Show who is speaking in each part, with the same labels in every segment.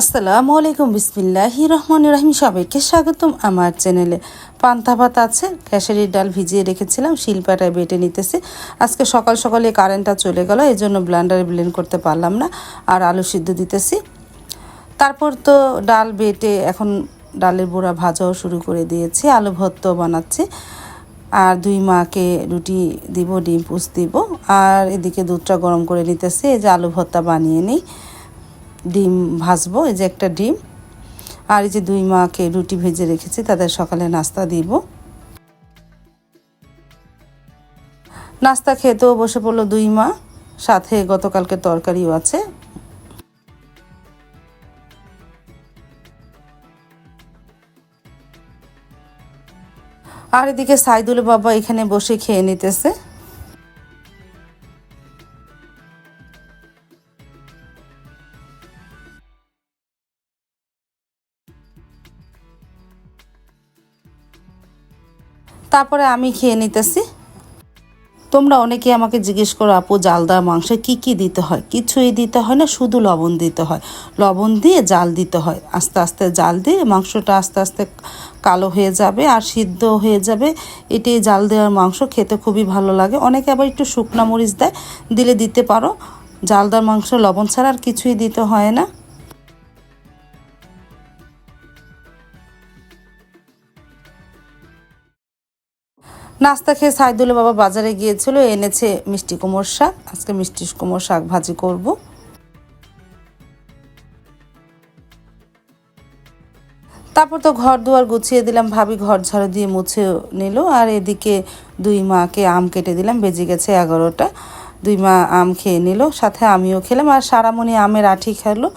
Speaker 1: আসসালামু আলাইকুম বিসমিল্লাহি রহমান রহিম। সবাইকে স্বাগতম আমার চ্যানেলে। পান্তা ভাত আছে, খেসারির ডাল ভিজিয়ে রেখেছিলাম, শিলপাটায় বেটে নিতেছি। আজকে সকাল সকালে কারেন্টটা চলে গেল, এই জন্য ব্লেন্ডারে ব্লেন্ড করতে পারলাম না, আর আলু সিদ্ধ দিতেছি। তারপর তো ডাল বেটে এখন ডালের বড়া ভাজাও শুরু করে দিয়েছি, আলু ভর্তাও বানাচ্ছি। আর দুই মাকে রুটি দিব, ডিম পুষ দিব, আর এদিকে দুধটা গরম করে নিতেছি, এই যে আলু ভর্তা বানিয়ে নিই। ডিম ভাজবো, এই যে একটা ডিম। আর এই যে দুই মাকে রুটি ভেজে রেখেছি, তাদের সকালে নাস্তা দিব। নাস্তা খেতেও বসে পড়ল দুই মা, সাথে গতকালকে তরকারিও আছে। আর এদিকে সাইদুল বাবা এখানে বসে খেয়ে নিতেছে। তারপরে আমি খেয়ে নিতেছি। তোমরা অনেকে আমাকে জিজ্ঞেস করো, আপু জাল দেওয়া মাংসে কি কি দিতে হয়? কিছুই দিতে হয় না, শুধু লবণ দিতে হয়। লবণ দিয়ে জাল দিতে হয়। আস্তে আস্তে জাল দিয়ে মাংসটা আস্তে আস্তে কালো হয়ে যাবে আর সিদ্ধ হয়ে যাবে। এটি জাল দেওয়ার মাংস, খেতে খুবই ভালো লাগে। অনেকে আবার একটু শুকনা মরিচ দেয়, দিলে দিতে পারো। জাল দেওয়ার মাংস লবণ ছাড়া আর কিছুই দিতে হয় না। নাস্তা খেয়ে সাইদুলের বাবা বাজারে গিয়েছিল এনেছে মিষ্টি কুমোর শাক। আজকে মিষ্টি কুমোর শাক ভাজি করব। তারপর তো ঘর দুয়ার গুছিয়ে দিলাম, ভাবি ঘর ঝাড়ু দিয়ে মুছে নিল। আর এদিকে দুই মাকে আম কেটে দিলাম, বেজে গেছে এগারোটা। দুই মা আম খেয়ে নিল, সাথে আমিও খেলাম। আর সারামণি আমের আঠি খেলো।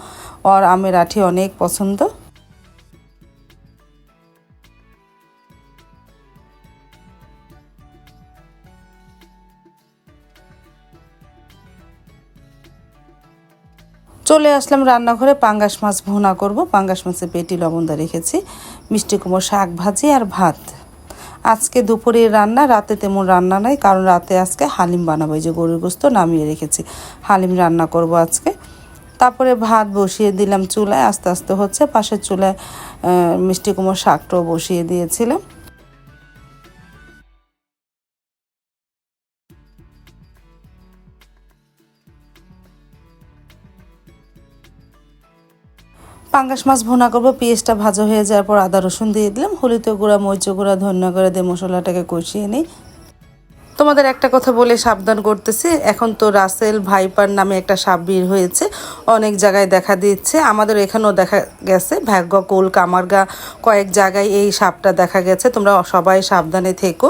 Speaker 1: ওর আমের আঠি অনেক পছন্দ। চলে আসলাম রান্নাঘরে। পাঙ্গাস মাছ ভুনা করব। পাঙ্গাস মাছের পেটি লবণদা রেখেছি। মিষ্টি কুমড়ো, শাক ভাজি আর ভাত। আজকে দুপুরের রান্না, রাতে তেমন রান্না নাই, কারণ রাতে আজকে হালিম বানাবো। যে গরুর গোস্ত নামিয়ে রেখেছি। হালিম রান্না করব আজকে। তারপরে ভাত বসিয়ে দিলাম চুলায়। আস্তে আস্তে হচ্ছে পাশের চুলায় মিষ্টি কুমড়ো, শাকটাও বসিয়ে দিয়েছিলাম। পাঙ্গাস মাছ ভুনা করব, পেঁয়াজটা ভাজা হয়ে যাওয়ার পর আদা রসুন দিয়ে দিলাম, হলুদ গুঁড়া মরিচ গুঁড়া, ধনিয়া গুঁড়া দিয়ে মশলাটাকে কষিয়ে নিই। তোমাদের একটা কথা বলে সাবধান করতেছি, এখন তো রাসেল ভাইপার নামে একটা সাপ বের হয়েছে, অনেক জায়গায় দেখা দিচ্ছে, আমাদের এখানেও দেখা গেছে, ভাগ্য, কোল, কামারগা, কয়েক জায়গায় এই সাপটা দেখা গেছে, তোমরা সবাই সাবধানে থেকো।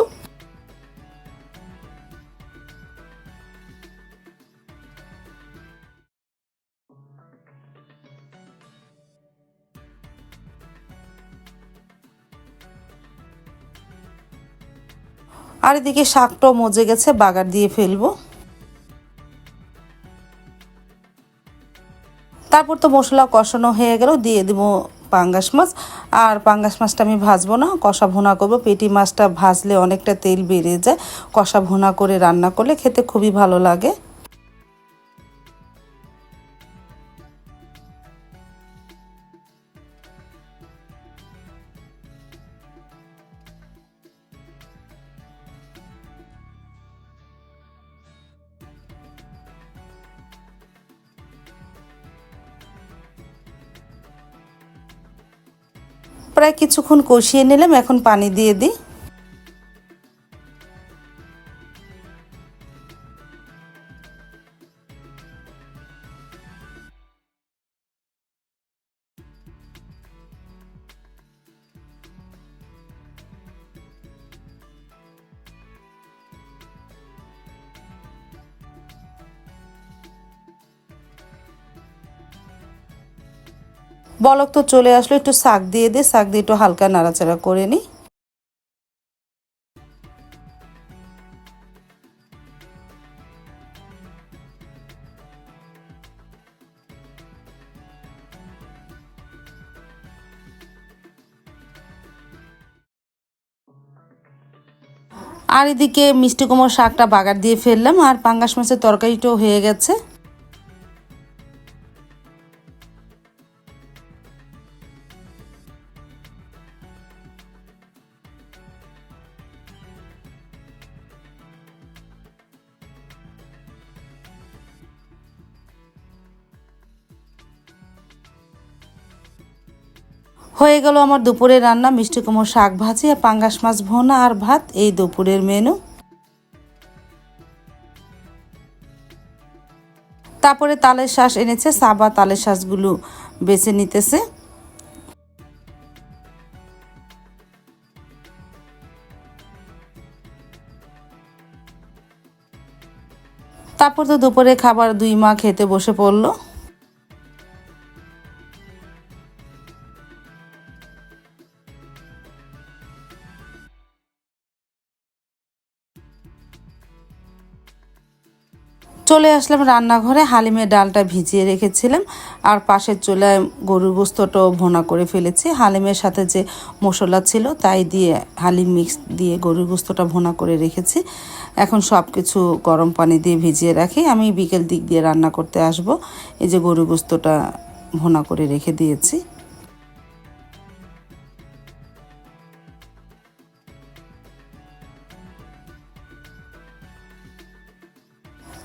Speaker 1: আর এদিকে শাকটাও মজে গেছে, বাগার দিয়ে ফেলব। তারপর তো মশলা কষানো হয়ে গেল, দিয়ে দেবো পাঙ্গাস মাছ। আর পাঙ্গাস মাছটা আমি ভাজবো না, কষা ভুনা করব। পেটি মাছটা ভাজলে অনেকটা তেল বেড়ে যায়, কষা ভুনা করে রান্না করলে খেতে খুবই ভালো লাগে। প্রায় কিছুক্ষণ কষিয়ে নিলাম এখন পানি দিয়ে দিই। বলক তো চলে আসলো, একটু শাক দিয়ে দিই শাক দিয়ে একটু হালকা নাড়াচাড়া করে নিই আর এদিকে মিষ্টি কুমড়ো শাকটা বাগার দিয়ে ফেললাম, আর পাঙ্গাস মাছের তরকারিটাও হয়ে গেছে। হয়ে গেল আমার দুপুরের রান্না, মিষ্টি কুমড়ো শাক ভাজি আর পাঙ্গাস মাছ ভোনা আর ভাত। এই দুপুরের মেনু। তারপরে তালের শ্বাস এনেছে, সাবা তালের শ্বাসগুলো বেছে নিতেছে। তারপর তো দুপুরে খাবার দুই মা খেতে বসে পড়ল। চলে আসলাম রান্নাঘরে, হালিমের ডালটা ভিজিয়ে রেখেছিলাম। আর পাশের চুলায় গরুর গোস্তটাও ভোনা করে ফেলেছি। হালিমের সাথে যে মশলা ছিল, তাই দিয়ে হালিম মিক্স দিয়ে গরুর গোস্তটা ভোনা করে রেখেছি। এখন সব কিছু গরম পানি দিয়ে ভিজিয়ে রাখি। আমি বিকেল দিক দিয়ে রান্না করতে আসব। এই যে গরুর গোস্তটা ভোনা করে রেখে দিয়েছি।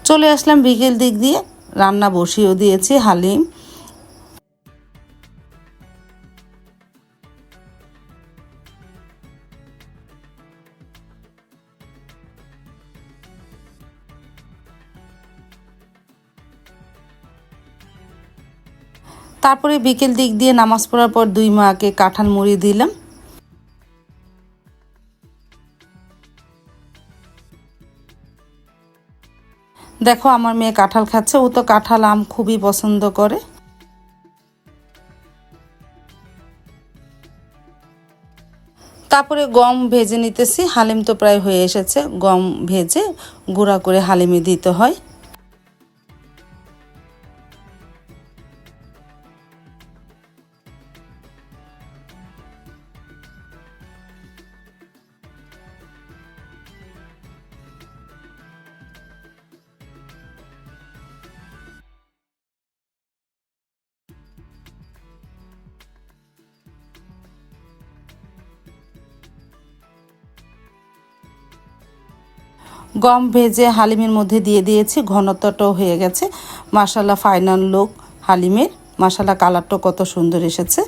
Speaker 1: চলে আসলাম বিকেল দিক দিয়ে। রান্না বসিয়েও দিয়েছি হালিম। তারপরে বিকেল দিক দিয়ে নামাজ পড়ার পর দুই মাকে কাঁঠাল মুড়ি দিলাম। দেখো, আমার মেয়ে কাঁঠাল খাচ্ছে। ও তো কাঁঠাল আম খুবই পছন্দ করে। তারপরে গম ভেজে নিতেছি। হালিম তো প্রায় হয়ে এসেছে। গম ভেজে গুঁড়া করে হালিমে দিতে হয়। গম ভেজে হালিমের মধ্যে দিয়ে দিয়েছি, ঘনত্বটাও হয়ে গেছে। মাসালা ফাইনাল লুক হালিমের। মাসালা কালারটাও কত সুন্দর এসেছে।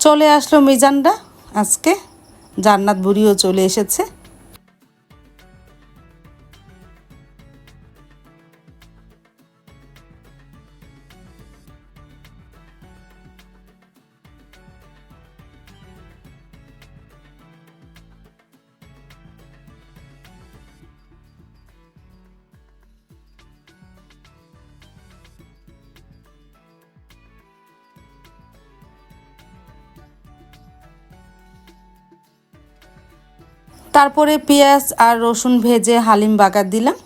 Speaker 1: চলে আসলো মিজানরা আজকে। জান্নাত বুড়িও চলে এসেছে। তারপরে পেঁয়াজ আর রসুন ভেজে হালিম বাগার দিলাম।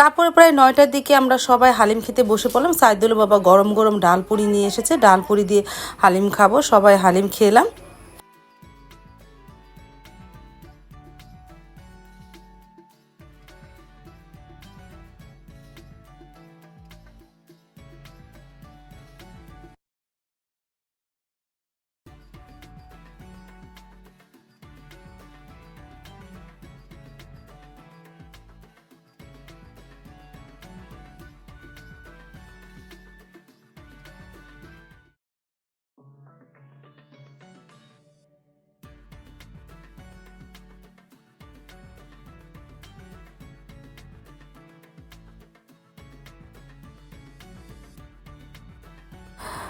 Speaker 1: তারপরে প্রায় নয়টার দিকে আমরা সবাই হালিম খেতে বসে পড়লাম। সাইদুল বাবা গরম গরম ডাল পুরি নিয়ে এসেছে। ডাল পুরি দিয়ে হালিম খাব। সবাই হালিম খেলাম।